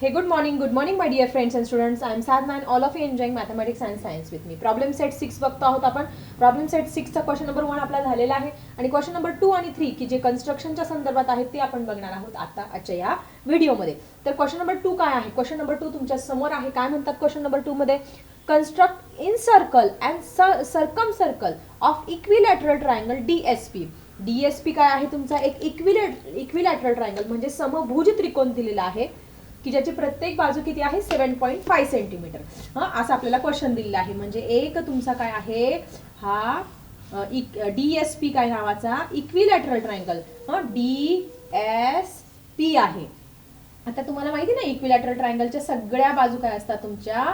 हे good morning good morning my dear friends and students. I am Sadna and all of you enjoying mathematics and science with me. Problem set 6 बघतो आहोत आपण. Problem set सिक्सचा question number one आपला झालेला आहे. आणि question number two आणि three की जे कन्स्ट्रक्शनच्या संदर्भात आहेत ते आपण बघणार आहोत आता आजच्या या व्हिडिओमध्ये तर क्वेश्चन नंबर टू काय आहे? क्वेश्चन नंबर टू तुमच्यासमोर आहे. काय म्हणतात क्वेश्चन नंबर टू मध्ये? Construct incircle and circumcircle of equilateral triangle D S P D S P काय आहे तुमचा? एक इक्विलेट इक्विलॅटरल ट्रायंगल म्हणजे समभुज त्रिकोण दिलेला आहे. की ज्याची प्रत्येक बाजू किती आहे? सेवन पॉईंट फाय सेंटीमीटर हां असं आपल्याला क्वेश्चन दिलेलं आहे. म्हणजे एक तुमचा काय आहे? हा डी एस पी काय नावाचा? इक्विलॅटरल ट्रायंगल हां डी एस पी आहे. आता तुम्हाला माहिती ना इक्विलॅटरल ट्रायंगलच्या सगळ्या बाजू काय असतात तुमच्या?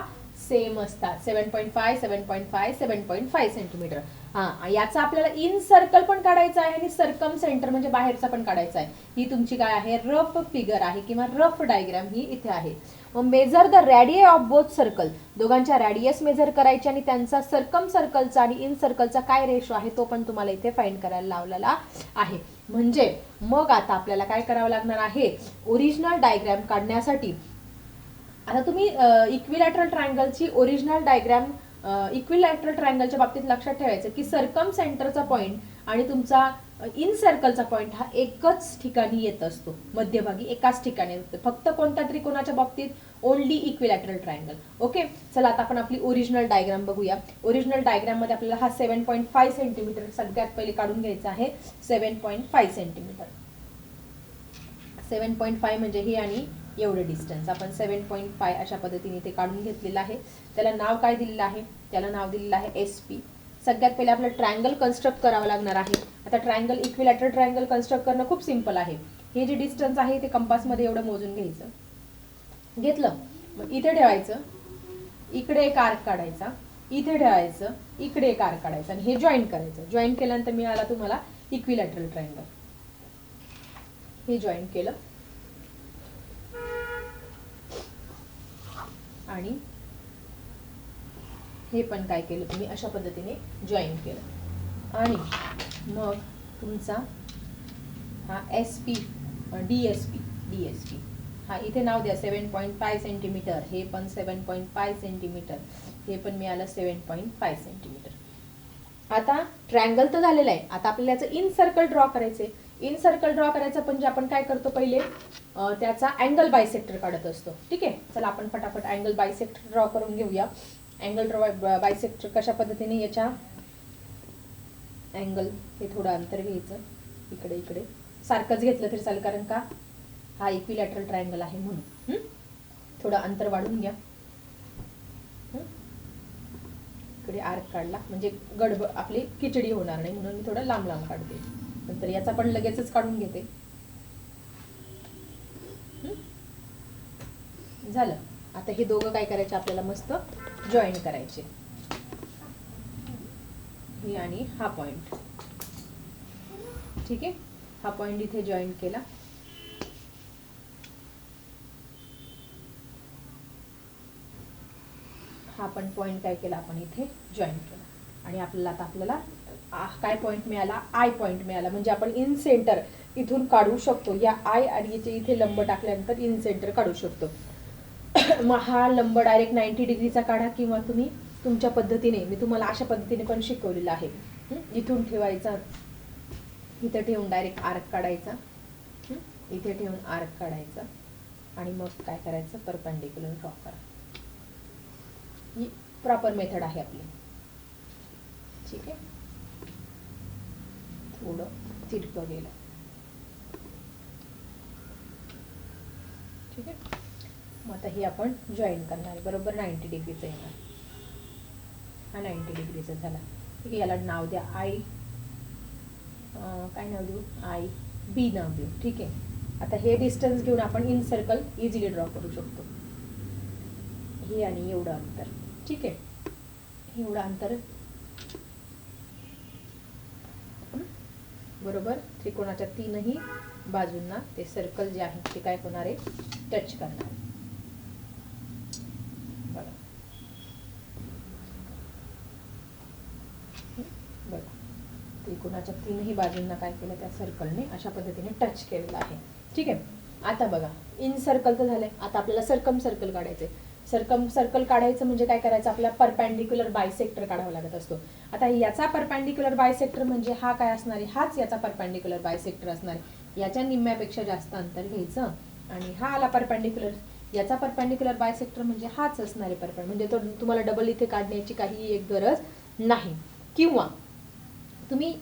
सेम असतात. Seven point five seven point five seven point five centimetre हा याचा आपल्याला इन सर्कल पण काढायचा आहे आणि सर्कम सेंटर म्हणजे बाहेरचा पण काढायचा आहे. ही तुमची काय आहे? रफ फिगर आहे किंवा रफ डायग्राम ही इथे आहे. मग measure the radii of both circle दोघांच्या रॅडियस मेजर करायचे आणि त्यांचा सर्कम सर्कलचा आणि इन सर्कलचा काय रेशो आहे तो पण तुम्हाला इथे फाईंड करायला लावलेला आहे. म्हणजे मग आता आपल्याला काय करावं लागणार आहे? ओरिजिनल डायग्राम काढण्यासाठी आता तुम्ही इक्विलॅटरल ट्रायंगलची ओरिजिनल डायग्राम इक्विलॅटरल ट्रायंगलच्या बाबतीत लक्षात ठेवायचं की सर्कम सेंटरचा पॉईंट आणि तुमचा इन सर्कलचा पॉईंट हा एकच ठिकाणी येत असतो. मध्यभागी एकाच ठिकाणी येतो. फक्त कोणत्या त्रिकोणाच्या बाबतीत? ओनली इक्विलॅटरल ट्रायंगल ओके चला आता आपण आपली ओरिजिनल डायग्राम बघूया. ओरिजिनल डायग्राममध्ये आपल्याला हा सेवन पॉईंट फाय सेंटीमीटर सगळ्यात पहिले काढून घ्यायचा आहे. Seven point five centimetre seven point five म्हणजे ही आणि एवढं डिस्टन्स आपण सेवन पॉईंट फाय अशा पद्धतीने ते काढून घेतलेलं आहे. त्याला नाव काय दिलेलं आहे? त्याला नाव दिलेलं आहे एस पी सगळ्यात पहिले आपल्याला ट्रायंगल कन्स्ट्रक्ट करावं लागणार आहे. आता ट्रायंगल इक्विलॅटर ट्रायंगल कन्स्ट्रक्ट करणं खूप सिंपल आहे. हे जे डिस्टन्स आहे ते कंपासमध्ये एवढं मोजून घ्यायचं. घेतलं. मग इथे ठेवायचं. इकडे एक आर्क काढायचा. इथे ठेवायचं. इकडे एक आर्क काढायचं. आणि हे जॉईन करायचं. जॉईन केल्यानंतर मिळाला तुम्हाला इक्विलॅटरल ट्रायंगल हे जॉईन केलं. आणि हे पण काय केलं तुम्ही? अशा पद्धतीने जॉईन केलं. आणि मग तुमचा हा S P D S P D S P हा इथे नाव द्या सेवन पॉईंट फाय सेंटीमीटर हे पण सेवन पॉईंट फाय सेंटीमीटर हे पण मिळालं सेवन पॉईंट फाय सेंटीमीटर आता ट्रँगल तर झालेलं आहे. आता आपल्याला याचं इन सर्कल ड्रॉ करायचे इन सर्कल ड्रॉ करायचं म्हणजे आपण काय करतो पहिले? त्याचा अँगल बायसेक्टर काढत असतो. ठीक आहे? चला आपण फटाफट अँगल बायसेक्टर ड्रॉ करून घेऊया. अँगल ड्रॉ बायसेक्टर कशा पद्धतीने याच्या अँगल हे थोडं अंतर घ्यायचं. इकडे इकडे. सारखंच घेतलं तरी चालेल कारण का? हा इक्विलॅटरल ट्रायंगल आहे म्हणून. थोडं अंतर वाढून घ्या. इकडे आर्क काढला. म्हणजे गडब आपली खिचडी होणार नाही म्हणून मी थोडं लांब लांब काढते. नंतर याचा पण लगेचच काढून घेते. झालं. आता हे दोघं काय करायचे? आपल्याला मस्त जॉईन करायचे. ही आणि हा पॉइंट ठीक आहे? हा पॉइंट इथे जॉईन केला. हा पण पॉइंट काय केला? आपण इथे जॉईन केला. आणि आपल्याला आता आपल्याला काय पॉईंट मिळाला? आय पॉईंट मिळाला. म्हणजे आपण इन सेंटर इथून काढू शकतो. या आय आणि इथे लंब टाकल्यानंतर इन सेंटर काढू शकतो. मग हा लंब डायरेक्ट नाईन्टी डिग्रीचा काढा किंवा तुम्ही तुमच्या पद्धतीने मी तुम्हाला अशा पद्धतीने पण शिकवलेलं आहे. इथून ठेवायचा. इथं ठेवून डायरेक्ट आर्क काढायचा. इथे ठेवून आर्क काढायचा. आणि मग काय करायचं? परपेंडिक्युलर ड्रॉ करा. ही प्रॉपर मेथड आहे आपली. ठीक आहे? थोडं तिरकं गेलं. ठीक आहे? मग आता ही आपण जॉईन करणार. बरोबर नाईंटी डिग्रीचं येणार हा नाईंटी डिग्रीचा झाला. ठीक आहे याला नाव द्या. आय काय नाव देऊ? आय बी नाव देऊ. ठीक आहे. आता हे डिस्टन्स घेऊन आपण इन सर्कल इझिली ड्रॉ करू शकतो. हे आणि एवढं अंतर. ठीक आहे. एवढं अंतर. बरोबर? त्रिकोणाच्या तीनही बाजूंना ते सर्कल जे आहे ते काय होणार आहे? टच करणार बघा बघा त्रिकोणाच्या तीनही बाजूंना काय केलं? त्या सर्कलने अशा पद्धतीने टच केलेलं आहे. ठीक आहे? आता बघा इन सर्कल तर झालंय. आता आपल्याला सर्कम सर्कल काढायचंय. सर्कम सर्कल काढायचं म्हणजे काय करायचं? आपल्याला परपॅन्डिक्युलर बायसेक्टर काढावा लागत असतो. आता याचा परपॅन्डिक्युलर बायसेक्टर म्हणजे हा काय असणार आहे? हाच याचा परपॅन्डिक्युलर बायसेक्टर असणार आहे. याच्या निम्म्यापेक्षा जास्त अंतर घ्यायचं आणि हा आला परपॅन्डिक्युलर याचा परपॅन्डिक्युलर बायसेक्टर म्हणजे हाच असणार आहे परपॅन म्हणजे तो तुम्हाला डबल इथे काढण्याची काही एक गरज नाही. किंवा तुम्ही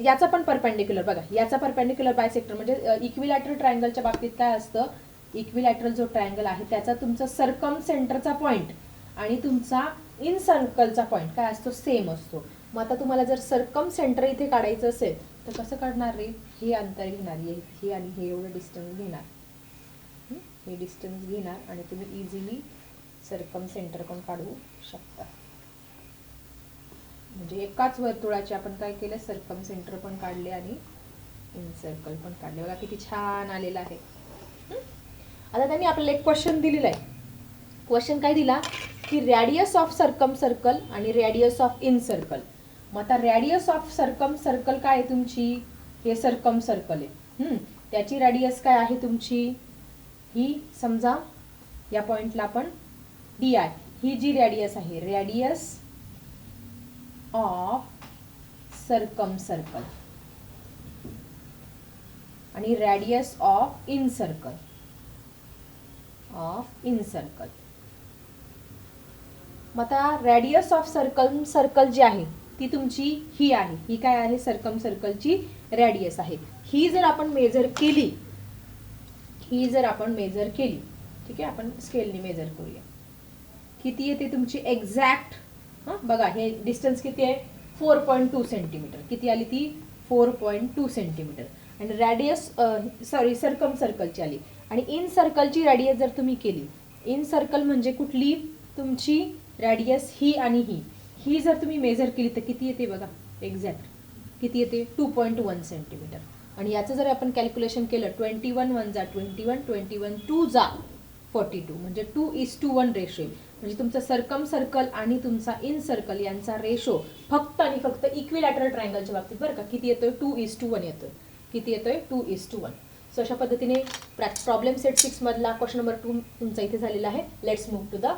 याचा पण परपेंडिक्युलर बघा. याचा परपेंडिक्युलर बायसेक्टर म्हणजे इक्विलॅटरल ट्रायंगलच्या बाबतीत काय असतं? इक्विलॅटरल जो ट्रायंगल आहे त्याचा तुमचा सरकम सेंटरचा पॉईंट आणि तुमचा इन सर्कलचा पॉईंट काय असतो? सेम असतो. मग आता तुम्हाला जर सरकम सेंटर इथे काढायचं असेल तर कसं काढणार रे? हे अंतर घेणार हे हे आणि हे एवढं डिस्टन्स घेणार. हे? डिस्टन्स घेणार आणि तुम्ही इझिली सरकम सेंटर पण काढू शकता. म्हणजे एकाच वर्तुळाचे आपण काय केलं सर्कम सेंटर पण काढले आणि इन सर्कल पण काढले. बघा किती छान आलेलं आहे. आता त्यांनी आपल्याला एक क्वेश्चन दिलेला आहे. क्वेश्चन काय दिला? की रॅडियस ऑफ सर्कम सर्कल आणि रॅडियस ऑफ इन सर्कल मग आता रॅडियस ऑफ सर्कम सर्कल काय आहे तुमची? हे सर्कम सर्कल आहे. त्याची रॅडियस काय आहे तुमची? ही समजा या पॉइंटला आपण डी आय ही जी रॅडियस आहे रॅडियस ऑफ सरकम सर्कल आणि radius of incircle of incircle मग आता रॅडियस ऑफ सर्कल सर्कल जी आहे ती तुमची ही आहे. ही काय आहे? सर्कम सर्कलची रॅडियस आहे. ही जर आपण मेजर केली ही जर आपण मेजर केली ठीक आहे? आपण स्केलने मेजर करूया. किती येते तुमची? एक्झॅक्ट हां बघा हे डिस्टन्स किती आहे? फोर पॉईंट टू सेंटीमीटर किती आली ती? फोर पॉईंट टू सेंटीमीटर आणि रॅडियस सॉरी सर्कम सर्कलची आली. आणि इन सर्कलची रॅडियस जर तुम्ही केली इन सर्कल म्हणजे कुठली? तुमची रॅडियस ही आणि ही. ही जर तुम्ही मेजर केली तर किती येते बघा? एक्झॅक्ट किती येते? टू पॉईंट वन सेंटीमीटर आणि याचं जर आपण कॅल्क्युलेशन केलं ट्वेंटी वन वन जा twenty one twenty one two जा. फोर्टी टू म्हणजे two is to one ratio म्हणजे तुमचं सर्कम सर्कल आणि तुमचा इन सर्कल यांचा रेशो फक्त आणि फक्त इक्विलॅटरल ट्रायंगलच्या बाबतीत बरं का? किती येतोय? टू इज टू वन येतोय. किती येतोय? Two is to one so अशा पद्धतीने प्रॉब्लेम सेट सिक्समधला क्वेश्चन नंबर टू तुमचा इथे झालेला आहे. Let's move to the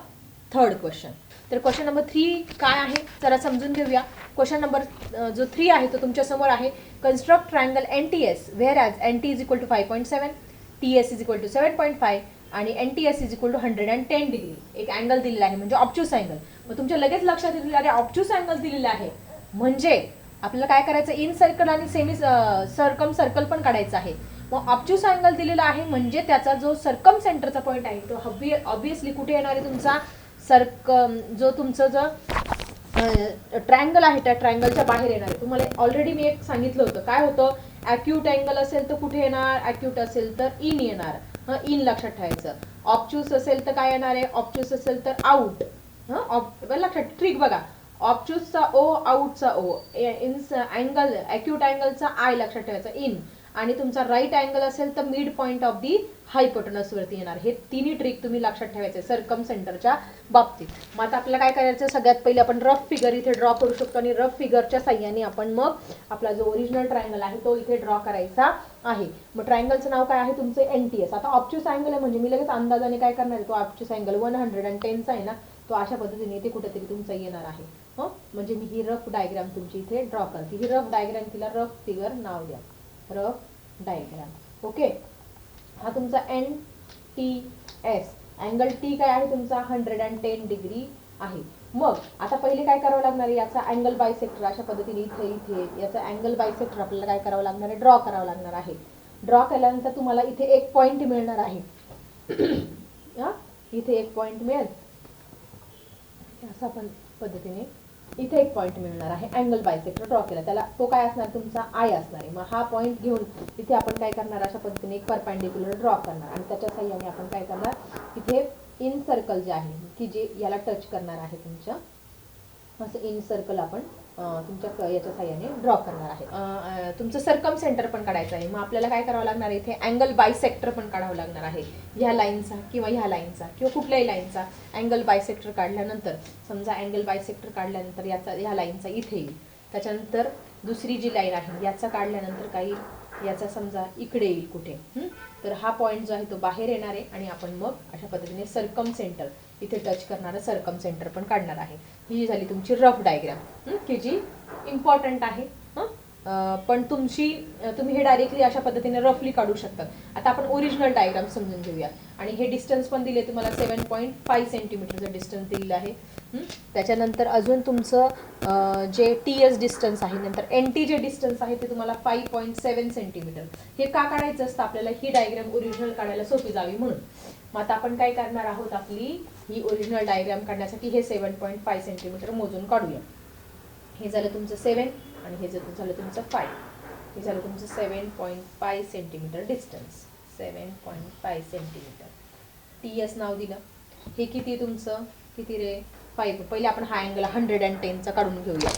third question तर क्वेश्चन नंबर थ्री काय आहे? जरा समजून घेऊया. क्वेश्चन नंबर जो थ्री आहे तो तुमच्यासमोर आहे. Construct triangle N T S whereas N T is equal to five point seven T S is equal to seven point five आणि N T S is equal to hundred and ten degree एक angle दिलेला आहे म्हणजे ऑप्च्युस angle मग तुमच्या लगेच लक्षात येतील अरे ऑप्च्युस अँगल दिलेला आहे. म्हणजे आपल्याला काय करायचं? इन सर्कल आणि सेमी सर्कम सर्कल पण काढायचं आहे. मग ऑप्च्युस अँगल दिलेला आहे म्हणजे त्याचा जो सर्कम सेंटरचा पॉईंट आहे तो हबी ऑब्वियसली कुठे येणार आहे तुमचा? सर्कम जो तुमचं जो ट्रायंगल आहे त्या ट्रायंगलच्या बाहेर येणार आहे. तुम्हाला ऑलरेडी मी एक सांगितलं होतं. काय होतं? ॲक्यूट अँगल असेल तर कुठे येणार? ॲक्यूट असेल तर इन येणार. हं इन लक्षात ठेवायचं. ऑप्च्यूस असेल तर काय येणार आहे? ऑप्च्यूस असेल तर आउट हं ऑप लक्षात ट्रिक बघा. ऑप्च्यूसचा ओ आउटचा ओ इन अँगल ॲक्यूट अँगलचा आय लक्षात ठेवायचा. इन आणि तुमचा राईट अँगल असेल तर मिड पॉईंट ऑफ दी हायपोटनसवरती येणार. हे तिन्ही ट्रिक तुम्ही लक्षात ठेवायचे सरकम सेंटरच्या बाबतीत. मग आता आपल्याला काय करायचं? सगळ्यात पहिले आपण रफ फिगर इथे ड्रॉ करू शकतो आणि रफ फिगरच्या साह्याने आपण मग आपला जो ओरिजिनल ट्रायंगल आहे तो इथे ड्रॉ करायचा आहे. मग ट्रायंगलचं नाव काय आहे? तुमचं एन टी एस आता ऑप्च्युस अँगल आहे म्हणजे मी लगेच अंदाजाने काय करणार आहे? तो obtuse angle one hundred and टेनचा आहे ना तो अशा पद्धतीने इथे कुठेतरी तुमचा येणार आहे. हं? म्हणजे मी ही रफ डायग्राम तुमची इथे ड्रॉ करते. ही रफ डायग्राम तिला रफ फिगर नाव द्या. रफ डायग्राम ओके हा तुमचा N T S angle T काय आहे? तुमचा हंड्रेड अँड टेन डिग्री आहे. मग आता पहिले काय करावं लागणार आहे? याचा अँगल बायसेक्टर अशा पद्धतीने इथे इथे याचा अँगल बायसेक्टर आपल्याला काय करावं लागणार आहे? ड्रॉ करावं लागणार आहे. ड्रॉ केल्यानंतर तुम्हाला इथे एक पॉईंट मिळणार आहे. हा? इथे एक पॉईंट मिळेल. असं आपण पद्धतीने इथे एक पॉईंट मिळणार आहे. अँगल बायसेक्टर ड्रॉ केला. त्याला तो काय असणार? तुमचा आय असणार आहे. मग हा पॉईंट घेऊन इथे आपण काय करणार? अशा पद्धतीने एक परपॅन्डिक्युलर ड्रॉ करणार. आणि त्याच्या साह्याने आपण काय करणार? इथे इन सर्कल जे आहे की जे याला टच करणार आहे तुमच्या असं इन सर्कल आपण तुमच्या याच्या साह्याने ड्रॉ करणार आहे. तुमचं सरकम सेंटर पण काढायचं आहे. मग आपल्याला काय करावं लागणार आहे? इथे अँगल बायसेक्टर पण काढावं लागणार आहे. ह्या लाईनचा किंवा ह्या लाईनचा किंवा कुठल्याही लाईनचा अँगल बायसेक्टर काढल्यानंतर समजा अँगल बायसेक्टर काढल्यानंतर याचा ह्या लाईनचा इथे येईल. त्याच्यानंतर दुसरी जी लाईन आहे याचा काढल्यानंतर काही याचा समजा इकडे येईल कुठे तर हा पॉईंट जो आहे तो बाहेर येणार आहे आणि आपण मग अशा पद्धतीने सरकम सेंटर इथे टच करणारं सरकम सेंटर पण काढणार आहे. ही झाली तुमची रफ डायग्राम की जी इम्पॉर्टंट आहे. पण तुमची तुम्ही हे डायरेक्टली अशा पद्धतीने रफली काढू शकतात. आता आपण ओरिजिनल डायग्राम समजून घेऊया. आणि हे डिस्टन्स पण दिले तुम्हाला सेवन पॉईंट फाईव्ह सेंटीमीटरचं डिस्टन्स दिलेलं आहे. त्याच्यानंतर अजून तुमचं जे टी एस डिस्टन्स आहे नंतर एन टी जे डिस्टन्स आहे ते तुम्हाला फाईव्ह पॉईंट सेवन सेंटीमीटर हे का काढायचं असतं? आपल्याला ही डायग्राम ओरिजिनल काढायला सोपी जावी म्हणून. मग आता आपण काय करणार आहोत आपली? ही ओरिजिनल डायग्राम काढण्यासाठी हे सेवन पॉईंट फाईव्ह सेंटीमीटर मोजून काढूया. हे झालं तुमचं सेवन आणि हे जर झालं तुमचं फाय हे झालं तुमचं seven point five centimetre distance seven point five centimetre T S नाव दिलं. हे किती तुमचं? किती रे? फाईव्ह पहिले आपण हा अँगल हंड्रेड अँड टेनचा काढून घेऊया.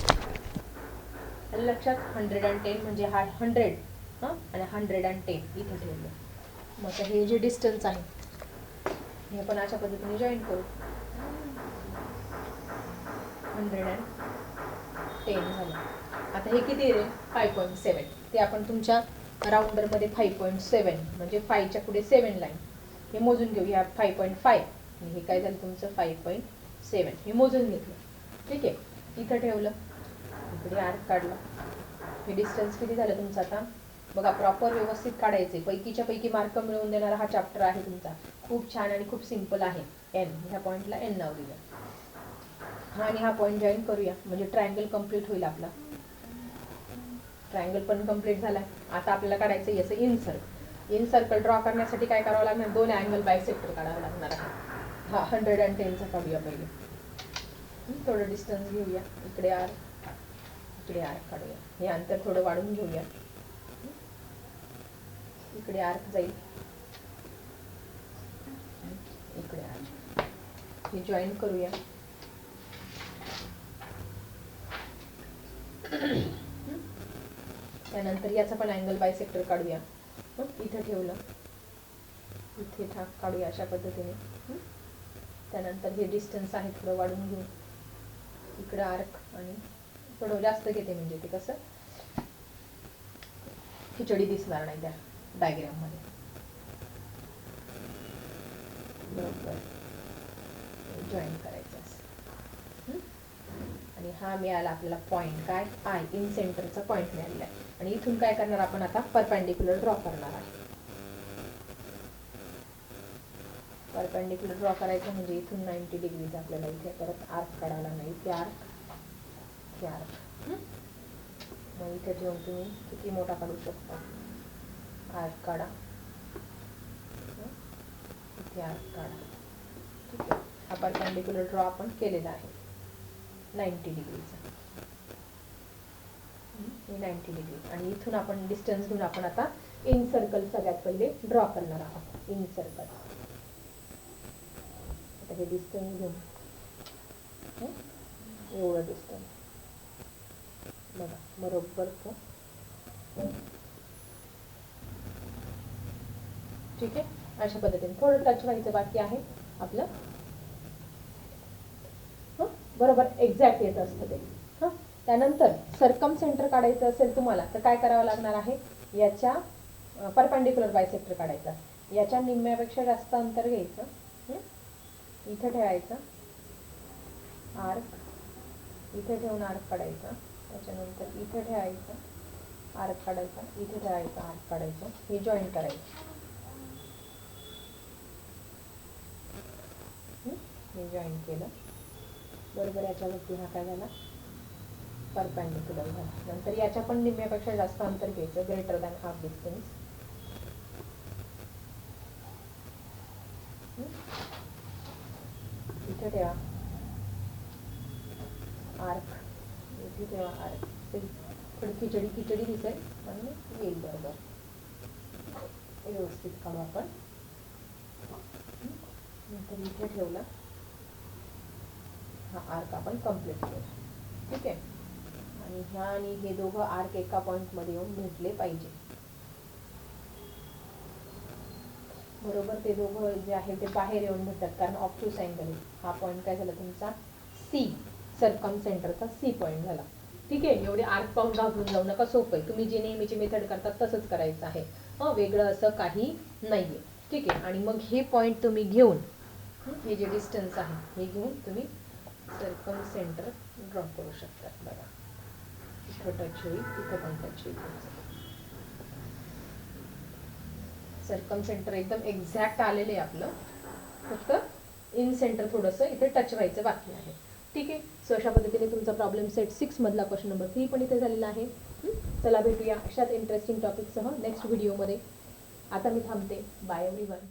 लक्षात हंड्रेड अँड टेन म्हणजे हा हंड्रेड हां? आणि हंड्रेड अँड टेन इथं ठेवलं. मग आता हे जे डिस्टन्स आहे हे आपण अशा पद्धतीने जॉईन करू. हंड्रेड अँड टेन झालं. आता हे किती रे? फाय पॉईंट सेवन ते आपण तुमच्या राऊंडरमध्ये फाय पॉईंट सेवन म्हणजे फायच्या पुढे सेवन लाईन हे मोजून घेऊ. ह्या फाय पॉईंट फाय आणि हे काय झालं तुमचं? फाय पॉईंट सेवन हे मोजून घेतलं. ठीक आहे? इथं ठेवलं. इकडे आर्क काढला. हे डिस्टन्स किती झालं तुमचं आता? बघा प्रॉपर व्यवस्थित काढायचे पैकीच्या पैकी मार्क मिळवून देणारा हा चॅप्टर आहे तुमचा. खूप छान आणि खूप सिंपल आहे. एन ह्या पॉईंटला एन नाव दिलं. हा आणि हा पॉईंट जॉईन करूया. म्हणजे ट्रायंगल कंप्लीट होईल आपला. ट्रायंगल पण कंप्लीट झाला आता आपल्याला काढायचं आहे याचं incircle incircle draw करण्यासाठी काय करावं लागणार? दोन अँगल बायसेक्टर काढावं लागणार आहे. हा हंड्रेड अँड टेनचा काढूया पहिले. थोडं डिस्टन्स घेऊया. इकडे आर इकडे आर्क काढूया. हे अंतर थोडं वाढून घेऊया. इकडे आर्क जाईल. इकडे आर्क हे जॉईन करूया. त्यानंतर याचा पण अँगल बायसेक्टर काढूया. इथं ठेवलं. इथे ठाक काढूया अशा पद्धतीने. त्यानंतर हे डिस्टन्स आहे थोडं वाढून घेऊ. इकडं आर्क आणि थोडं जास्त घेते म्हणजे ते कसं? खिचडी दिसणार नाही त्या डायग्राममध्ये. बरोबर. जॉईन करायचं. हा मिळाला आपल्याला पॉईंट काय? आय इन सेंटरचा पॉईंट मिळालेला आहे. आणि इथून काय करणार आपण आता? परपेंडिक्युलर ड्रॉ करणार आहे. परपेंडिक्युलर ड्रॉ करायचं म्हणजे इथून नाईन्टी डिग्रीज आपल्याला इथे परत आर्क काढायला नाही. ते आर्क ते आर्क मग इथे ठेवून तुम्ही किती मोठा काढू शकता? आर्क काढा. इथे आर्क काढा. ठीक आहे. हा परपेंडिक्युलर ड्रॉ आपण केलेला आहे. नाईन्टी डिग्रीचा. हे नाईन्टी डिग्री. आणि इथून आपण डिस्टन्स घेऊन आपण आता इन सर्कल सगळ्यात पहिले ड्रॉ करणार आहोत. इन सर्कल आता हे डिस्टन्स घेऊन. एवढं डिस्टन्स बघा बरोबर तो. ठीक आहे? अशा पद्धतीने. थोडं टच व्हायचं बाकी आहे? आपलं बरोबर एक्झॅक्ट येत असतं ते. हां? त्यानंतर सरकम सेंटर काढायचं असेल तुम्हाला तर काय करावं लागणार आहे? याच्या परपेंडिक्युलर बायसेक्टर काढायचा. याच्या निम्म्यापेक्षा जास्त अंतर घ्यायचं. इथं ठेवायचं. आर्क इथे ठेवून आर्क काढायचा. त्याच्यानंतर इथे ठेवायचं. आर्क काढायचा. इथे ठेवायचं आर्क काढायचं. हे जॉईन करायचं. हे? जॉईन केलं. बरोबर याच्यावरती हा काय झाला? परपॅन्डिक्युलर झाला नंतर याच्या पण निम्म्यापेक्षा जास्त अंतर घ्यायचं. ग्रेटर दॅन हाफ डिस्टन्स इथे ठेवा. आर्क इथे ठेवा आर्क थोडी खिचडी खिचडी दिसेल आणि येईल बरोबर. व्यवस्थित काढू आपण. नंतर इथे ठेवला. हा आर्क आपण कंप्लीट केला. ठीक आहे? आणि ह्या आणि हे दोघं आर्क एका पॉईंटमध्ये येऊन भेटले पाहिजे. बरोबर? ते दोघं जे आहे ते बाहेर येऊन भेटतात. कारण ऑप्टूस अँगल हा पॉईंट काय झाला तुमचा? सी सरकम सेंटरचा सी पॉईंट झाला. ठीक आहे? एवढे आर्क पाहून घाबरून जाऊ नका. सोपं आहे. तुम्ही जे नेहमीची मेथड करतात तसंच करायचं आहे. हं वेगळं असं काही नाही आहे ठीक आहे? आणि मग हे पॉईंट तुम्ही घेऊन हे जे डिस्टन्स आहे हे घेऊन तुम्ही सर्कल सेंटर ड्रॉप करू शकतात बघा. टच होईल इथं पण टच होईल सर्कम सेंटर एकदम एक्झॅक्ट आलेलं आहे आपलं. फक्त इन सेंटर थोडंसं इथे टच व्हायचं बाकी आहे. ठीक आहे? सो अशा पद्धतीने तुमचा प्रॉब्लेम सेट सिक्स मधला क्वेश्चन नंबर थ्री पण इथे झालेला आहे. चला भेटूया अशाच इंटरेस्टिंग टॉपिकसह नेक्स्ट व्हिडिओमध्ये आता मी थांबते. Bye every one